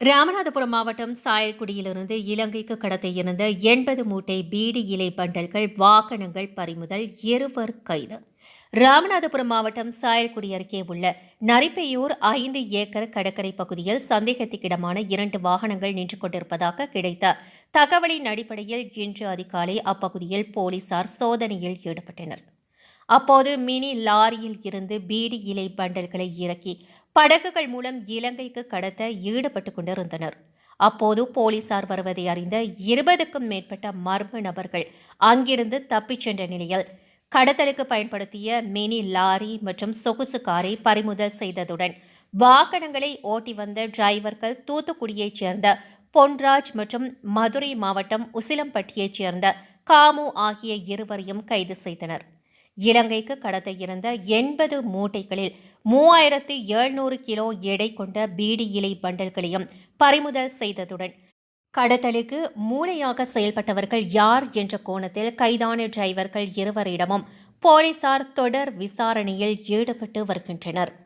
ராமநாதபுரம் மாவட்டம் சாயக்குடியிலிருந்து இலங்கைக்கு கடத்த இருந்த எண்பது மூட்டை பீடி இலை பண்டல்கள் வாகனங்கள் பறிமுதல் இருவர் கைது. ராமநாதபுரம் மாவட்டம் சாயல்குடி அருகே உள்ள நரிப்பையூர் ஐந்து ஏக்கர் கடற்கரை பகுதியில் சந்தேகத்துக்கிடமான இரண்டு வாகனங்கள் நின்று கொண்டிருப்பதாக கிடைத்த தகவலின் அடிப்படையில் இன்று அதிகாலை அப்பகுதியில் போலீசார் சோதனையில் ஈடுபட்டனர். அப்போது மினி லாரியில் இருந்து பீடி இலை பண்டல்களை இறக்கி படகுகள் மூலம் இலங்கைக்கு கடத்த ஈடுபட்டு கொண்டிருந்தனர். அப்போது போலீசார் வருவதை அறிந்த இருபதுக்கும் மேற்பட்ட மர்ம நபர்கள் அங்கிருந்து தப்பிச் சென்ற நிலையில் கடத்தலுக்கு பயன்படுத்திய மினி லாரி மற்றும் சொகுசு காரை பறிமுதல் செய்ததுடன் வாகனங்களை ஓட்டி வந்த டிரைவர்கள் தூத்துக்குடியைச் சேர்ந்த பொன்ராஜ் மற்றும் மதுரை மாவட்டம் உசிலம்பட்டியைச் சேர்ந்த காமு ஆகிய இருவரையும் கைது செய்தனர். இலங்கைக்கு கடத்த இருந்த எண்பது மூட்டைகளில் மூவாயிரத்து எழுநூறு கிலோ எடை கொண்ட பீடி இலை பண்டல்களையும் பறிமுதல் செய்ததுடன் கடத்தலுக்கு மூளையாக செயல்பட்டவர்கள் யார் என்ற கோணத்தில் கைதான டிரைவர்கள் இருவரிடமும் போலீசார் தொடர் விசாரணையில் ஈடுபட்டு வருகின்றனர்.